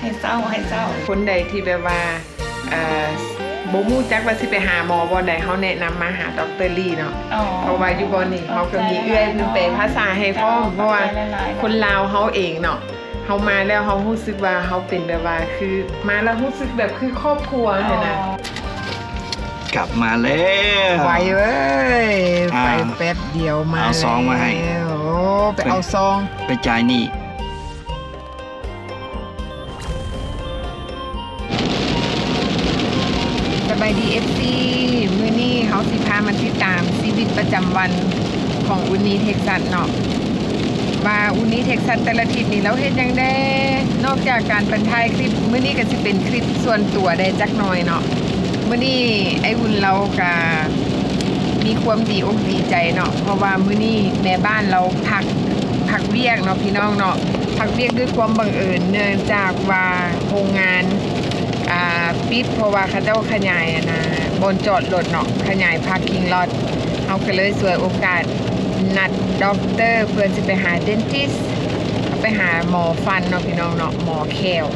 ให้เศร้าให้เศร้า คนใดที่แบบว่าเอ่อบ่มูจักว่าสิไปหาหมอบ่ใดเขาแนะนำมาหาดรลี่เนาะอ๋อเพราะว่าอยู่บ่นี่เขาก็มีเอื้อยเป็นแปลภาษาให้พร้อมเพราะว่าคนลาวเขาเองเนาะเขามาแล้วเขารู้สึกว่าเขาเป็นแบบว่าคือมาแล้วรู้สึกแบบคือครอบครัวเห็นนะกลับมาแล้วไวเว้ยอ่าไปแป๊บเดียวมาเอาซองมาให้แล้วโอ้ ไปเอาซอง ไปจ่ายหนี่สบายดีเอฟซีมื้อนี้เขาสิพามาติดตามชีวิตประจำวันของอุนีเท็กซัสเนาะว่าอุนีเท็กซัสแต่ละทิศนี่เราเฮ็ดหยังได้ นอกจากการเป็นถ่ายคลิปมื้อนี้ก็สิเป็นคลิปส่วนตัวได้จักหน่อยเนาะมื้อนี้ไอ้อุ่นเราก็ มีความดีอกดีใจเนาะเพราะว่ามื้อนี้แม่บ้านเราพักพักเวียกเนาะพี่น้องเนาะพักเวียกด้วยความบังเอิญเนื่องจากว่าโรงงานอ่าปิดเพราะว่าเขาเจ้าขยายนะบนจอดรถเนาะขยายพาร์คิงลอตเอาก็เลยสวยโอกาสนัดด็อกเตอร์ เพื่อจะไปหาเดนทิสไปหาหมอฟันเนาะพี่น้องเนาะหมอแคล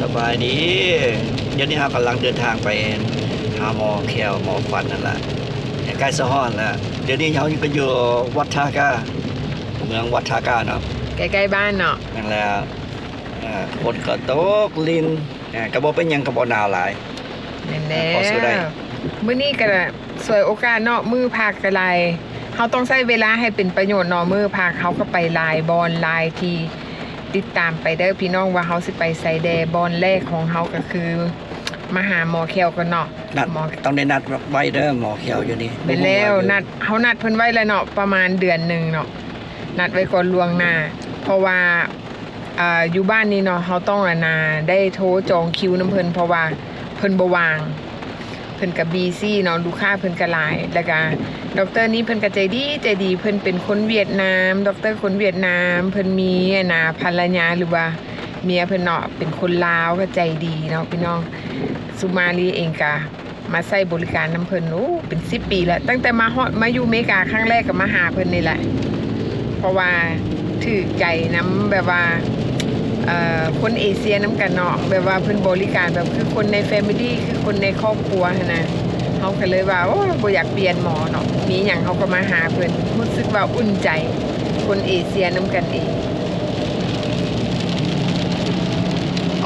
สบายดี เดี๋ยวนี้เรากำลังเดินทางไป หาหมอแคลหมอฟันนั่นแหละใกล้สะฮอนแล้วเดี๋ยวนี้เขาก็อยู่วัดทากาเมืองวัดทากาเนาะใกล้ๆบ้านเนาะนั่นแหละอ่าฝนก็ตกลินอ่ากระบอกเป็นหยังกระบอกหนาวหลายแน่นแล้พอสู้ได้วมื้อนี้ก็สวยโอกาสเนาะมือพากกะไลเขาต้องใช้เวลาให้เป็นประโยชน์เนาะมือพากเขาก็ไปลายบอลลายที่ติดตามไปเด้อพี่น้องว่าเขาสิไปไซแดบอลแรกของเขาก็คือ มาหาหมอแคลกันเนาะนัดหมอต้องได้นัดไว้เด้อหมอแคลอยู่นี่เป็นแล้วนัดเขานัดเพิ่นไว้แล้วเนาะประมาณเดือนหนึ่งเนาะนัดไว้ก่อนล่วงหน้า เพราะว่าอ่าอยู่บ้านนี้เนาะเขาต้องอะนาได้โทรจองคิวน้ำเพิ่นเพราะว่าเพิ่นบ่วาง เพิ่นกับบีซี่เนาะลูกค้าเพิ่นก็หลายแล้วก็ดอกเตอร์นี้เพิ่นก็ใจดีใจดีเพิ่นเป็นคนเวียดนามดอกเตอร์คนเวียดนามเพิ่นมีอะนาภรรยาหรือว่าเมียเพิ่นเนาะเป็นคนลาวก็ใจดีเนาะพี่น้อง สุมาลีเองก็มาใช้บริการน้ำเพิ่นโอ้เป็น10ปีแล้ว ตั้งแต่มาฮอดมาอยู่เมกาครั้งแรกก็มาหาเพิ่นนี่แหละ เพราะว่าถือใจน้ำแบบว่าเอ่อคนเอเชียน้ำกันเนาะแบบว่าเพิ่นบริการแบบคือคนในแฟมิลี่คือคนในครอบครัวนะเขาก็เลยว่าโอ้บอยากเปลี่ยนหมอเนาะมีหยังเขาก็มาหาเพิ่นรู้สึกว่าอุ่นใจ คนเอเชียน้ำกันเอง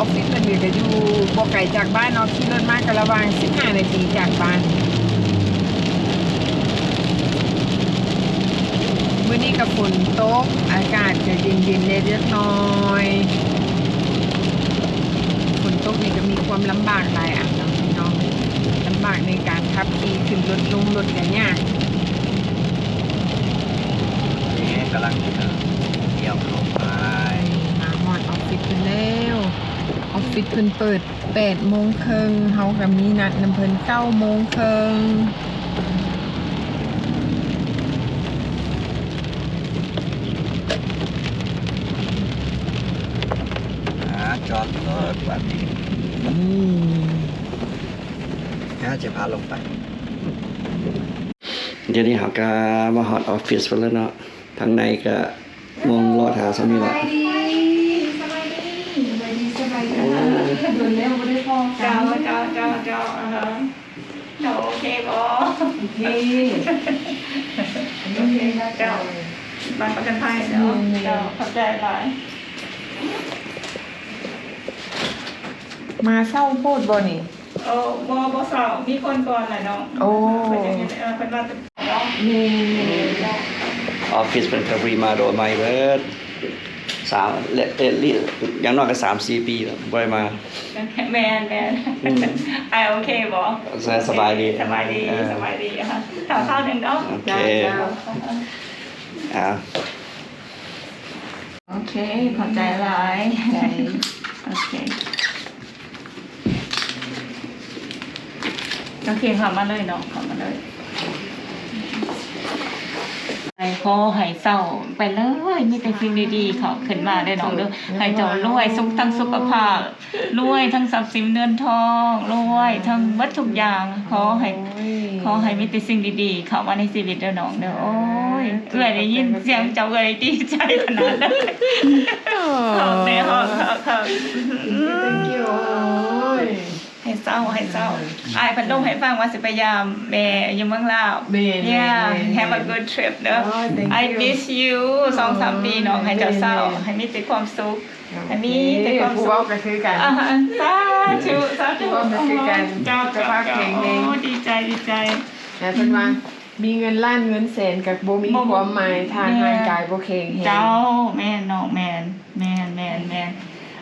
ออฟฟิศเพิ่นนี่ก็อยู่บ่ไกลจากบ้านเนาะขี่รถมาก็ระว่าง15นาทีจากบ้านมื่อนี้กับฝนตกอากาศจะเย็นๆเล็กน้อยฝนตกนี่ก็มีความลำบากหลายอันเนาะน้องลำบากในการขับขี่ขึ้นรถลงรถกันยาก นี่กำลังเที่ยวเข้าไป มาหมดออฟฟิศเพิ่นแล้วออฟฟิศ เพิ่นเปิด8โมงครึ่งเฮาก็มีนัดนำเพิ่น9โมงครึ่งหาจอดรถแบบนี้อืมน่าจะพาลงไป เดี๋ยวนี้เขาก็มาฮอตออฟฟิศไปแล้วเนาะทางในก็มองรอหาสามีละเจ้าเจ้าเจ้าเจ้าอ่าฮะเจ้าโอเคบ่โอเคโอเคเจ้าบัตรประกันภัยเนาะเจ้าเข้าใจหลายมาเศร้าโพดบ่นี่โอ้บ่บ่สาวมีคนก่อนแหละเนาะโอ้เพิ่นยังเออเพิ่นว่าจะเนาะนี่ออฟฟิศเป็นกรีมาโดยไม่เบิร์ด สามเละเอะลิอย่างน้อยก็สามสี่ปีแล้วบ่ได้มาแมนแมนอืมไอโอเคบ่สบายดีสบายดีเออสบายดีค่ะข่าวข้าวหนึ่งเนาะโอเคจ้าจ้าอ่าโอเคขอบใจหลายใจโอเคโอเคขับมาเลยเนาะขับมาเลย ไอ้ขอให้เศร้าไปเลยมีแต่สิ่งดีๆเขาขึ้นมาได้น้องเด้อให้เจ้ารวยสุขทั้งสุขภาพรวยทั้งทรัพย์สินเงินทองรวยทั้งวัตถุกอย่างขอให้ขอให้มีแต่สิ่งดีๆเข้ามาในชีวิตเด้อน้องเด้อโอ้ยเอื้อยได้ยินเสียงเจ้าเอื้อยดีใจขนาดนั้นขอบในห้องครับครับ ให้เศร้าให้เศร้าอายพันลมให้ฟังว่าสิพยายามแม่อยู่เมืองลาว แม่ yeah แม่ have a good trip เด้อโอ้ย thank I you miss you สองสามปีน้องให้เจ้าเศร้าแม่ ให้มีแต่ความสุขให้มีแต่ความผู้สุเว้าขก็คือกัน อ่าฮะสาธุสาธุว่ามันคือการเจ้าสุขเจ้าภาพแข็งแรง โอ้ดีใจดีใจ แต่เพิ่นว่ามีเงินล้านเงินแสนกับบ่มีบ่ความหมายทางแม่ร่างกายบ่แข็งแรง เจ้าแม่นน้องแม่นแม่นแม่นแม่น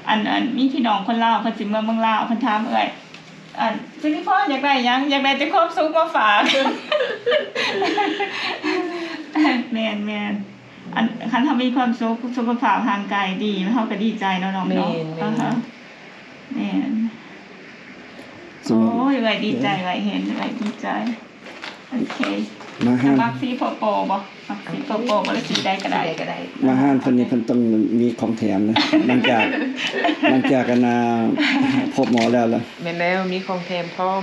อันอันมีพี่น้องคนลาวเพิ่นสิเมืองเมืองลาวเพิ่นถามเอ้ย อันซิลิพอนอยากได้หยังอยากได้แต่ความสุขมาฝากแม่นแม่นอันคันทำมีความสุขสุขภาพทางกายดีเฮาก็ดีใจเนาะน้องเนาะแม่นแม่นอ่าฮะแม่นสมโอ้ยเอ้ยดีใจเอ้ยเห็นเอ้ยดีใจ โอเคมาห้านมักสีโปโปบ่มักสีโปโปบ่ได้สีใดก็ได้ก็ได้ มาห้านคนนี้เพิ่นต้องมีของแถมนะหลังจากหลังจากกันนาพบหมอแล้วล่ะแม่นแล้วมีของแถมพร้อม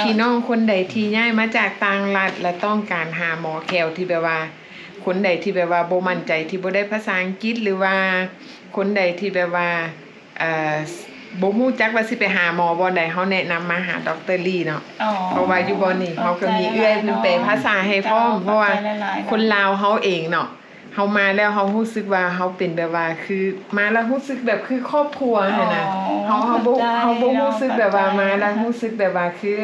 พี่น้องคนใดที่ย้ายมาจากต่างรัฐและต้องการหาหมอแคลที่แบบว่า คนใดที่แบบว่าบ่มั่นใจที่บ่ได้ภาษาอังกฤษหรือว่า คนใดที่แบบว่าเอ่อ บ่ฮู้จักว่าสิไปหาหมอบ่ใดเฮาแนะนำมาหาดรลีเนาะอ๋อเพราะว่าอยู่บ่นี่เขาก็มีเอื้อยเพิ่นแปลภาษาให้พร้อมเพราะว่าคนลาวเฮาเองเนาะเฮามาแล้วเฮารู้สึกว่าเฮาเป็นแบบว่าคือมาแล้วรู้สึกแบบคือครอบครัวหั่นน่ะเฮาเฮาบ่เฮาบ่รู้สึกแบบว่ามาแล้วรู้สึกแบบว่าคือ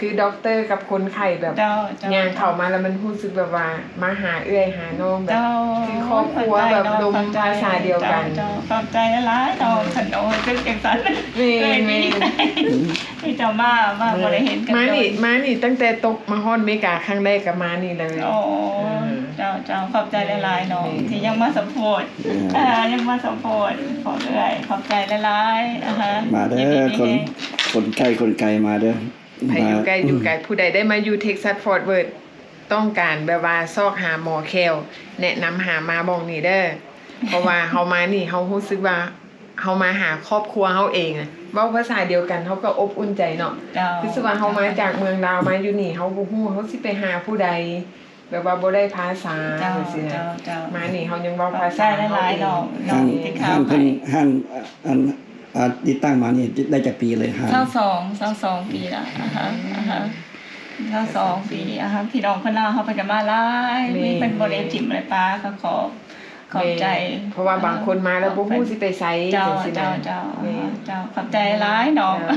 คือด็อกเตอร์กับคนไข้แบบเจ้าเจ้าย่างเข้ามาแล้วมันรู้สึกแบบว่ามาหาเอื้อยหาน้องแบบเจ้าคือครอบครัวแบบลมภาษาเดียวกันเจ้าขอบใจหลายๆเจ้าฉันโอ้ยคือเก่งสันแม่นเอ้ยแม่นี่นนี่เจ้ามามาบ่ได้เห็นกันมานี่โดมานี่ตั้งแต่ตกมาฮอดอเมริกาครั้งแรกก็มานี่เลยโอ้เจ้าเจ้าขอบใจหลายๆน้องแม่ที่ยังมาสมโพธิอ่ายังมาสมโพธิขอเรื่อยขอบใจหลายๆอ่าฮะมาเด้ยินอดีคนแฮงคนไกลคนไกลมาเด้อ ใครอยู่ใกล้อยู่ไกลผู้ใดได้มาอยู่เท็กซัสฟอร์ดเวิร์ดต้องการแบบว่าซอกหาหมอแคลแนะนำหามาบอกนี่เด้อเพราะว่าเฮามานี่เฮารู้สึกว่าเฮามาหาครอบครัวเฮาเองอะเว้าภาษาเดียวกันเฮาก็อบอุ่นใจเนาะเจ้าคือสึกว่าเฮามาจากเมืองลาวมาอยู่นี่เฮาบ่ฮู้เฮาสิไปหาผู้ใดแบบว่าบ่ได้ภาษาเจ้าจังซี่นะเจ้าเจ้ามานี่เฮายังเว้าขอภาบใจษาหลายๆน้องน้อห้างนที่เข้าห้านไปเพิ่นห้านอันอ่า ที่ตั้งมานี่ได้จากปีเลยห้านเศร้าสองเศร้าสองปีละอ่าฮะอ่าฮะเศร้าสองปีอ่าฮะพี่น้องคนลาวเขาไปกันมาหลายมีเป็นบริจิมอะไรป้าก็ขอบขอบใจ เพราะว่าบางคนมาแล้วบ่ฮู้สิไปไสเจ้าจังซี่นะเจ้าเจ้าแม่เจ้าขอบใจหลายน้องเจ้า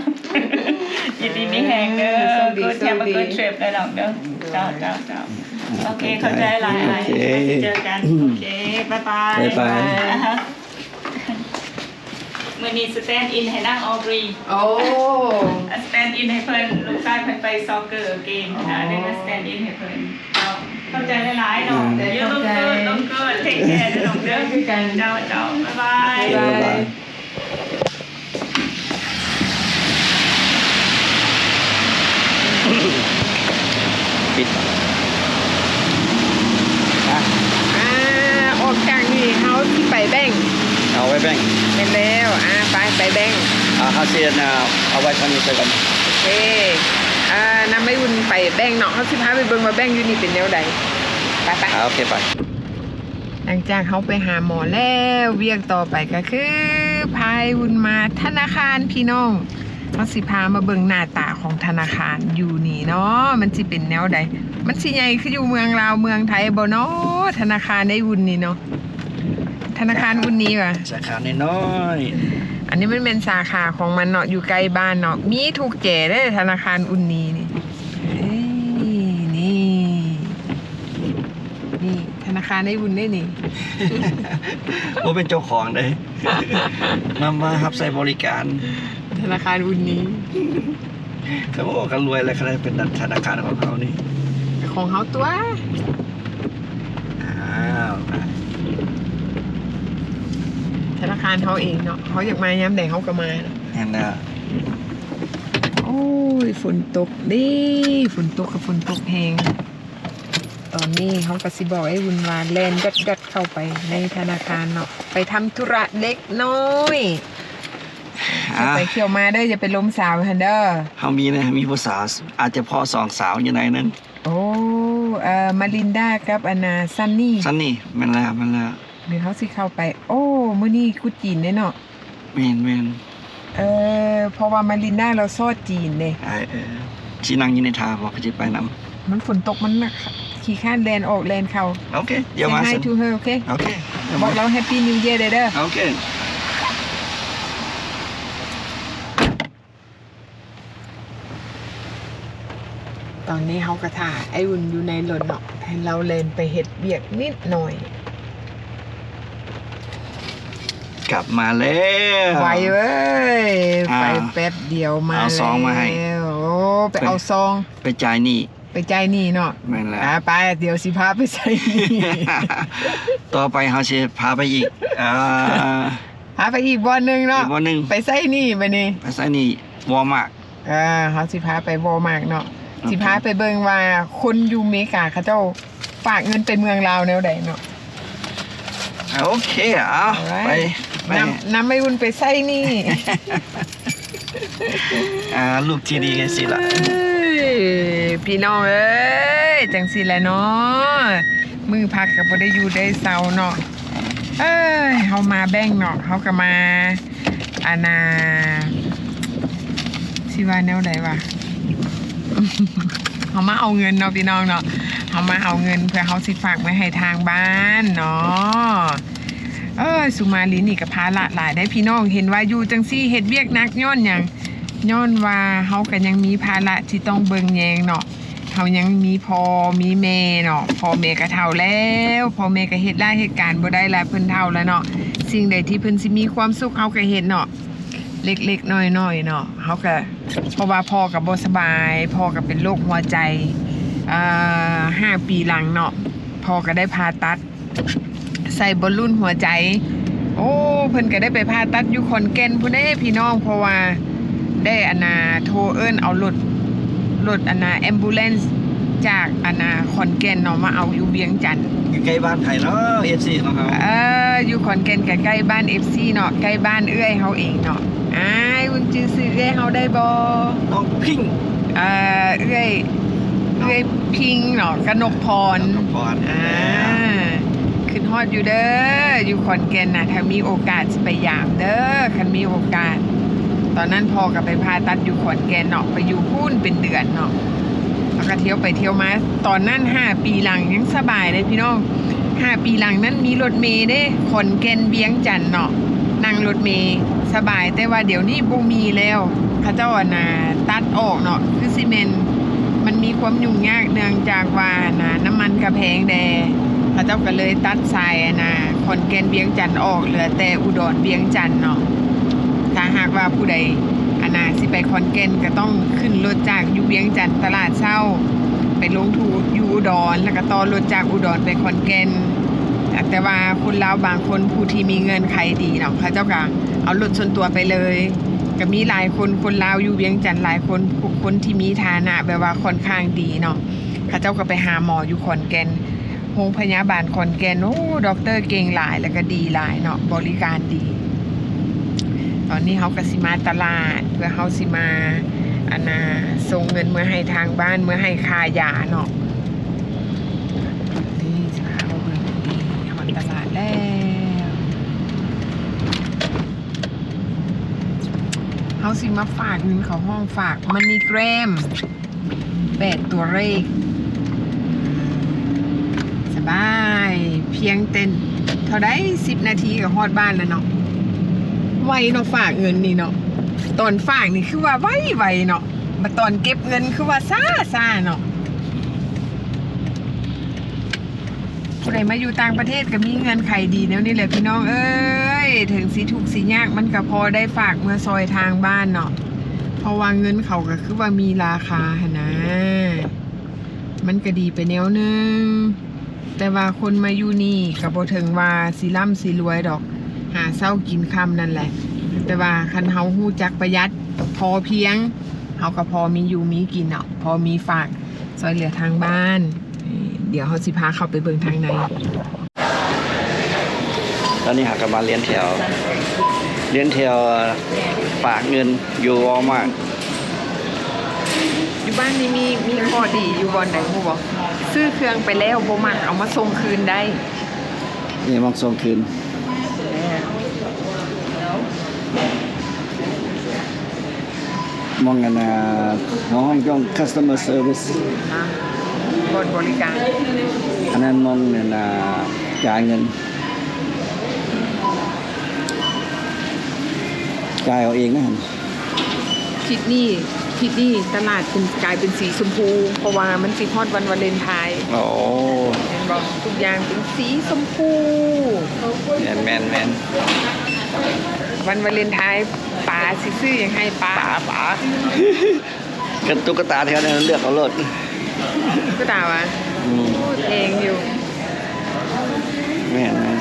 ยินดีมีแหงเด้อโชคดีกูแทมโชคดีกูทริปเลยน้องเด้อเจ้าเจ้าเจ้าโอเคเข้าใจหลายโอเคเจอกันโอเคบ๊ายบาย บ๊ายบาย อ่าฮะ มื่อนี้สแตนด์อินให้นั่งออบรีโอ้ สแตนด์อินให้เพิ่นลูกชายเพิ่นไปซอกเกอร์เกมค่ะเล่นสแตนด์อินให้เพิ่นเอาเข้าใจหลายๆเนาะได้เยอะเข้าต้องใจเกินต้องเกินเทคแคร์น้องเด้อคือกันเจ้าเจ้าบ๊ายบาย บ๊ายบาย ปิดอะอ่าออกจากนี่เฮาสิไปแบงค์ เอาไว้แบ่งเป็นแล้วอ่าไปไปแบงค์อ่าเฮาเสียนะเอาไว้ทางนี้ไปก่อนโอเคอ่านำไม่อุ่นไปแบงค์เนาะเฮาสิพาไปเบิ่งว่าแบงค์อยู่นี่เป็นแนวใดไปไปอ่าโอเคไปหลังจากเขาไปหาหมอแล้วเวียกต่อไปก็คือพายวุ่นมาธนาคารพี่น้องเขาสิพามาเบิ่งหน้าตาของธนาคารอยู่นี่เนาะมันสิเป็นแนวใดมันสิใหญ่คืออยู่เมืองลาวเมืองไทยบ่เนาะธนาคารในวุ่นนี่เนาะ ธนาคารวุ่นนี้ว่ะ สาขาน้อยอันนี้มันเป็นสาขาของมันเนาะอยู่ใกล้บ้านเนาะมีทุกแก่ได้ธนาคารอุ่นนี้นี่เอ้ยนี่ นี่ ธนาคารได้บุญได้นี่ๆบ่เป็นเจ้าของเด้มามารับใช้บริการธนาคารบุญนี้ เขาบอกกันรวยแล้วเขาได้เป็นธนาคารของเขานี่ของเขาตัว อ้าว ธนาคารเขาเองเนาะเขาอยากมาย้ำแดงเขาก็มาเนาะนั่นนะโอ้ยฝนตกดิฝนตกกับฝนตกแหงตอนนี้เขาก็สิบอกไอ้วุ่นวานแลนดัดดัดๆเข้าไปในธนาคารเนาะไปทำธุระเล็กน้อยเที่ยวไปเที่ยวมาเด้ออย่าไปล้มสาวฮันเด้อเฮามีนะ มีผู้สาวอาจจะพ่อสองสาวอยู่ในนั้นโอ้เอ่อมารินดากับอันนาซันนี่ ซันนี่แม่นแล้วแม่นแล้วเดี๋ยวเขาสิเข้าไป โอ้ มื้อนี้กูจีนเด้เนาะแม่นแม่นเออเพราะว่ามารินดาเราซอดจีนเด้ไอ้เออสินั่งอยู่ในทาบอกเขาสิไปนํมันฝนตกมันหนักขี่ข้านแลนออกแลนเข้าโอเคเดี๋ยวมาให้สิ to her โอเคโอเคเดี๋ยวบมาอกเราแฮปปี้นิวเ a r เด้อเด้อโอเคตอนนี้เขากระถ่าไอ้อุ่นอยู่ในรถเนาะให้เราเลนไปเฮ็ดเบียกนิดหน่อย กลับมาแล้วไวเว้ยอ่าไปแป๊บเดียวมาเอาซองมาให้แล้วโอ้ไปเอาซอง ไปจ่ายหนี่ไปใจายหนี่เนาะแม่นแล้วอ่าไปเดี๋ยวสิพาไปใส่หนี่ต่อไปเฮาสิพาไปอีกอ่าพาไปอีกบอนหนึงเนาะอีกวันหนึงไปใส่หนี่ไปนี่ไปใส่หนี่วอร์มากอ่าเขาสิพาไปวอลมาร์กเนาะโอเคสิพาไปเบิ่งว่าคนอยู่อเมริกาเขาเจ้าฝากเงินไปเมืองลาวแนวใดเนาะโอเคเอา Alright ไปไป นำนำไม่อุ่นไปใส่หนี่ อ่าลูกที่ดีกันสิล่ะเอ้ยพี่น้องเอ้ยจังสิแหละเนาะมือพักกับบ่ได้อยู่ได้เศร้าเนาะเอ้ยเฮามาแบ่งเนาะเฮาก็มาอานาสิว่าแนวใดวะเฮามาเอาเงินเนาะพี่น้องเนาะเฮามาเอาเงินเพื่อเฮาสิฝากไว้ให้ทางบ้านเนาะ เอ้ยสุมาลีนี่ก็พาละหลายได้พี่น้องเห็นว่าอยู่จังซี่เฮ็ดเวียกนักย้อนหยังย้อนว่าเฮาก็ยังมีภาระที่ต้องเบิงแยงเนาะเฮายังมีพอมีแม่เนาะพอแม่ก็เฒ่าแล้วพอแม่ก็เฮ็ดหลายเหตุการณ์บ่ได้แล้วเพิ่นเฒ่าแล้วเนาะสิ่งใดที่เพิ่นสิมีความสุขเฮาก็เฮ็ดเนาะเล็กๆน้อยๆเนาะเฮาก็เพราะว่าพ่อก็บ่สบายพ่อก็เป็นโรคหัวใจอ่าห้าปีหลังเนาะพ่อก็ได้ผ่าตัด ใส่บอลลูนหัวใจ โอ้ เพิ่นก็ได้ไปผ่าตัดอยู่ขอนแก่นพุ่นเด้พี่น้องเพราะว่าได้อนนาโทรเอิ้นเอารถรถอนนาแอมบูเลนซ์จากอนนาขอนแก่นเนาะมาเอาอยู่เวียงจันทน์ใกล้บ้านไผเนาะ FC เนาะครับเอออยู่ขอนแก่นใกล้ๆบ้าน FC เนาะใกล้บ้านเอื้อยเฮาเองเนาะอ้ายคุณจื้อซื้อเอื้อยเฮาได้บ่น้องพิงเอ่อเอื้อยเอื้อยพิงเนาะกนกพรน้องพรอ่าขึ้น ฮอดอยู่เด้ออยู่ขอนแก่นนะถ้ามีโอกาสสิไปยามเด้อคันมีโอกาส ตอนนั้นพอกับไปพาตัดอยู่ขอนแก่นเนาะไปอยู่พูนเป็นเดือนเนาะแล้วก็เที่ยวไปเที่ยวมาตอนนั้นห้าปีหลังยังสบายเลยพี่น้องห้าปีหลังนั้นมีรถเมย์เด้ขอนแก่นเวียงจันเนาะนั่งรถเมย์สบายแต่ว่าเดี๋ยวนี้บ่มีแล้วเขาเจ้าอะนะตัดออกเนาะคือซีเมนต์มันมีความยุ่งยากเนื่องจากว่านะน้ำมันกระแพงแด เขาเจ้าก็เลยตัดสายอะนะขอนแก่นเวียงจันออกเหลือแต่อุดรเวียงจันเนาะถ้าหากว่าผู้ใดอนาสิไปคอนแก่นก็ต้องขึ้นรถจากอยู่เวียงจันตลาดเช่าไปลงทูอยู่อุดรแล้วก็ต่อรถจากอุดรไปคอนแก่นแต่ว่าคนลาวบางคนผู้ที่มีเงินใครดีเนาะเขาเจ้าก็เอารถส่วนตัวไปเลยก็มีหลายคนคนลาวอยู่เวียงจันทน์หลายคนผู้คนที่มีฐานะแบบว่าค่อนข้างดีเนาะเขาเจ้าก็ไปหาหมออยู่ขอนแก่น โรงพยาบาลขอนแก่นโอ้ด็อกเตอร์เก่งหลายแล้วก็ดีหลายเนาะบริการดี ตอนนี้เขากสิมาตลาด เพื่อเขาสิมาอันนาส่งเงินเมื่อให้ทางบ้านเมื่อให้ค่ายาเนาะนี่จะพาเขาเบิ่งดีหอนตลาดแล้วเขาสิมาฝากเงินเขาห้องฝากมันนี่แกรมแปดตัวเลขสบาย เพียงเต้น เท่าได้สิบนาทีกับฮอดบ้านแล้วเนาะไวเนาะฝากเงินนี่เนาะตอนฝากนี่คือว่าไวไวเนาะมาตอนเก็บเงินคือว่าซ่าซ่าเนาะผู้ใดมาอยู่ต่างประเทศก็มีเงินไขดีแนวนี่แหละพี่น้องเอ้ยถึงสีถูกสียากมันก็พอได้ฝากเมื่อซอยทางบ้านเนาะเพราะว่าเงินเขาก็คือว่ามีราคาหนะ มันก็ดีไปแนวนึง แต่ว่าคนมาอยู่นี่ก็บ่ถึงว่าสิร่ำสิรวยดอก หาเศร้ากินคำนั่นแหละ แต่ว่าคันเฮาฮู้จักประหยัด พอเพียงเฮาก็พอมีอยู่มีกินเนาะพอมีฝากซอยเหลือทางบ้านนี่เดี๋ยวเฮาสิพาเข้าไปเบิ่งทางในตอนนี้หากนมาเรียนแถว เลี้ยนแถวฝากเงินอยู่วอลมาก อยู่บ้านนี้มีมีข้อดีอยู่บอนไหนฮู้บ่ ซื้อเครื่องไปแล้วบ่มักเอามาส่งคืนได้นี่มองส่งคืนมองกันนะมองห้องย่อง customer service นะบอนบริการอันนั้นมองเนี่ยนะจ่ายเงินจ่ายเอาเองนะฮะทิศนี่ ทิศนี่ตลาดเป็นกลายเป็นสีชมพู เพราะว่ามันสิฮอดวันวาเลนไทน์โอ้เห็นบ่ทุกอย่างเป็นสีชมพูแมนแมนแมนวันวาเลนไทน์ป๋าสิซื้อหยังให้ป๋าป๋ากันตุ๊กตาแถวนั้นเลือกเอารถก็ด่าวะอืมพูดเองอยู่แม่นแม่น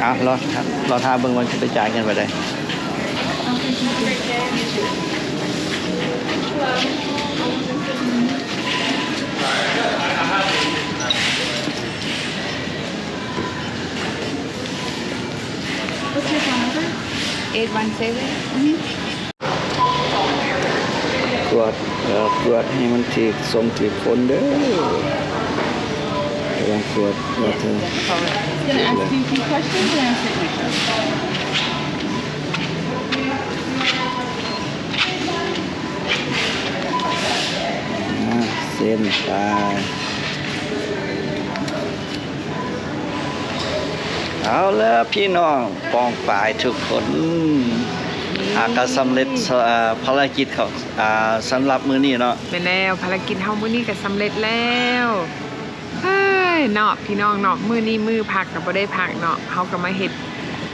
เอารอครับรอท่าเบิ่งวันจะไปจ่ายเงินไปได้ ตรวจเอ่อตรวจให้มันถีกทรงถีกคนเด้อลองตรวจว่าเธอ Gonna ask you a few questions and signature. อ่า เส้นตาเอาแล้วพี่น้องปองปายทุกคนอาก็สำเร็จภารกิจของอสำหรับมื้อนี้เนาะแม่นแล้วภารกิจเฮามื้อนี้ก็สำเร็จแล้วเฮ้ยเนาะพี่น้องเนาะมื้อนี้มื้อพักก็บ่ได้พักเนาะเฮาก็มาเฮ็ด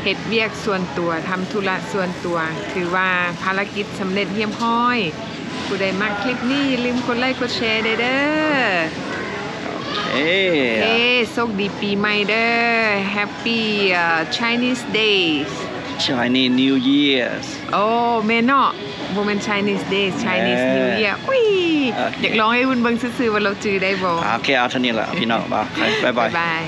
เฮ็ดเวียกส่วนตัวทำธุระส่วนตัว ถือว่าภารกิจสำเร็จเรียบร้อย ผู้ใดมักคลิปนี้อย่าลืมกดไลค์กดแชร์เด้อเด้อเอ้ยเฮ้โชคดีปีใหม่เด้อ Happy uh, Chinese Days Chinese New Year's โอ้แม่นเนาะบ่แม่น Chinese Days Chinese แม่ New Year อุ้ยโอเคอยากลองให้วุ่นเบิ่งซื่อๆว่าเราจื้อได้บ่โอเคเอาเท่านี้แหละพี่น้องบ่าวบ๊ายบายบาย